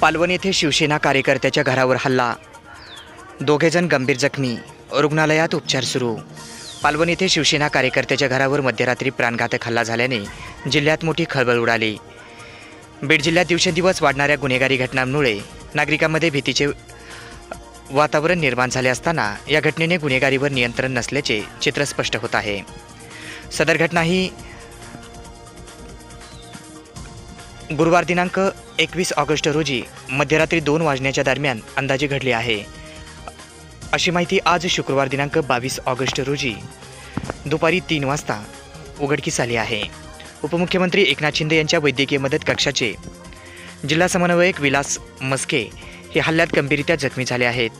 पालवण येथे शिवसेना कार्यकर्त्याच्या घरावर हल्ला. दोघेजण गंभीर जखमी. रुग्णालयात उपचार सुरू. पालवण येथे शिवसेना कार्यकर्त्याच्या घरावर मध्यरात्री प्राणघातक हल्ला झाल्याने जिल्ह्यात मोठी खळबळ उडाली. बीड जिल्ह्यात दिवसेंदिवस वाढणाऱ्या गुन्हेगारी घटनांमुळे नागरिकांमध्ये भीतीचे वातावरण निर्माण झाले असताना या घटनेने गुन्हेगारीवर नियंत्रण नसल्याचे चित्र स्पष्ट होत आहे. सदर घटना ही गुरुवार दिनांक एकवीस ऑगस्ट रोजी मध्यरात्री दोन वाजण्याच्या दरम्यान अंदाजे घडले आहे. अशी माहिती आज शुक्रवार दिनांक बावीस ऑगस्ट रोजी दुपारी तीन वाजता उघडकीस आली आहे. उपमुख्यमंत्री एकनाथ शिंदे यांच्या वैद्यकीय मदत कक्षाचे जिल्हा समन्वयक विलास मस्के हे हल्ल्यात गंभीररित्या जखमी झाले आहेत.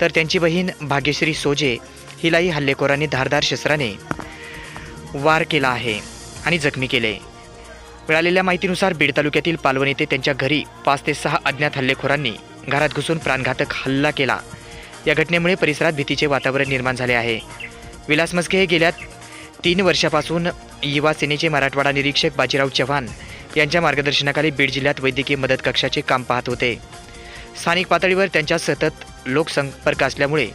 तर त्यांची बहीण भाग्यश्री सोजे हिलाही हल्लेखोरांनी धारदार शस्त्राने वार केला आहे आणि जखमी केले. मिळालेल्या माहितीनुसार बीड तालुक्यातील पालवण येथे त्यांच्या घरी पाच ते सहा अज्ञात हल्लेखोरांनी घरात घुसून प्राणघातक हल्ला केला. या घटनेमुळे परिसरात भीतीचे वातावरण निर्माण झाले आहे. विलास मस्के हे गेल्या तीन वर्षापासून युवा सेनेचे मराठवाडा निरीक्षक बाजीराव चव्हाण यांच्या मार्गदर्शनाखाली बीड जिल्ह्यात वैद्यकीय मदत कक्षाचे काम पाहत होते. स्थानिक पातळीवर त्यांच्या सतत लोकसंपर्क असल्यामुळे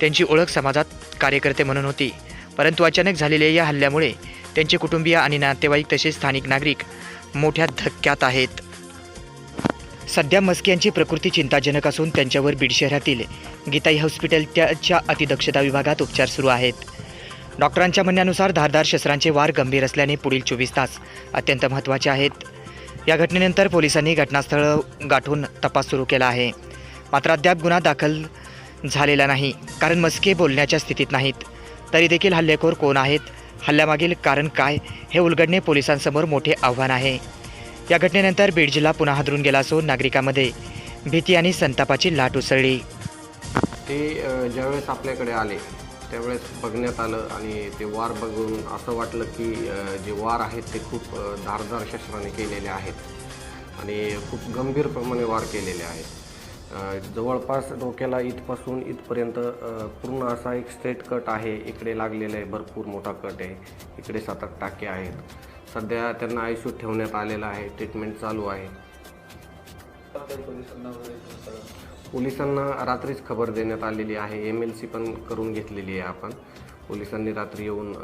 त्यांची ओळख समाजात कार्यकर्ते म्हणून होती. परंतु अचानक झालेल्या या हल्ल्यामुळे त्यांचे कुटुंबीय आणि नातेवाईक तसेच स्थानिक नागरिक मोठ्या धक्क्यात आहेत. सध्या मस्के यांची प्रकृती चिंताजनक असून त्यांच्यावर बीड शहरातील गीताई हॉस्पिटल त्याच्या अतिदक्षता विभागात उपचार सुरू आहेत. डॉक्टरांच्या म्हणण्यानुसार धारदार शस्त्रांचे वार गंभीर असल्याने पुढील चोवीस तास अत्यंत महत्त्वाचे आहेत. या घटनेनंतर पोलिसांनी घटनास्थळ गाठून तपास सुरू केला आहे. मात्र अद्याप गुन्हा दाखल झालेला नाही कारण मस्के बोलण्याच्या स्थितीत नाहीत. तरी देखील हल्लेखोर कोण आहेत? हल्ल्यामागील कारण काय? हे उलगडणे पोलिसांसमोर मोठे आव्हान आहे. या घटनेनंतर बीड जिल्हा पुन्हा हादरून गेला असून नागरिकांमध्ये भीती आणि संतापाची लाट उसळली. ते ज्यावेळेस आपल्याकडे आले त्यावेळेस बघण्यात आलं आणि ते वार बघून असं वाटलं की जे वार आहेत ते खूप धारदार शस्त्राने केलेले आहेत आणि खूप गंभीर प्रमाणे वार केलेले आहेत. जवळपास डोक्याला इथपासून इथपर्यंत पूर्ण असा एक स्ट्रेट कट आहे. इकडे लागलेला आहे भरपूर मोठा कट आहे. इकडे सात आठ टाके आहेत. सध्या त्यांना आयसीयूत ठेवण्यात आलेला आहे ट्रीटमेंट चालू आहे. पोलिसांना रात्रीच खबर देण्यात आलेली आहे. एम एल सी पण करून घेतलेली आहे आपण. पोलिसांनी रात्री येऊन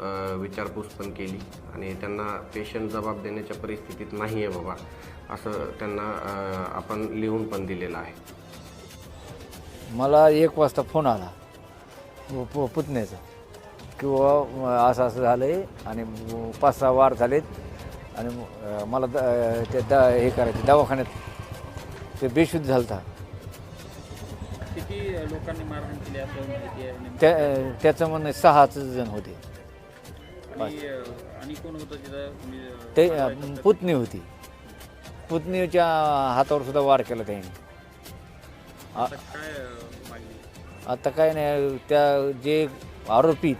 विचारपूस पण केली. आणि त्यांना पेशंट जबाब देण्याच्या परिस्थितीत नाही आहे बाबा. असं त्यांना आपण लिहून पण दिलेलं आहे. मला एक वाजता फोन आला. प- पुतण्याचा. किंवा असं असं झालं आहे आणि पाच सहा वार झालेत. आणि मला द ते द हे करायचे दवाखान्यात ते बेशुद्ध झालं होता किती लोकांनी मारहाण केली असं माहिती आहे नेमकं? त्या त्याचं म्हणणं सहाच जण होते. आणि अं, आणि कोण होतं तिथं? तुम्ही, अं, ते अं? पुतणी होती. पुतणीच्या हातावर सुद्धा वार केला त्याने. आता काय मागणी आता काय नाही त्या जे आरोपी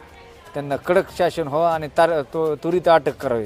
त्यांना कडक शासन व्हावं आणि तार तो त्वरित अटक करावी.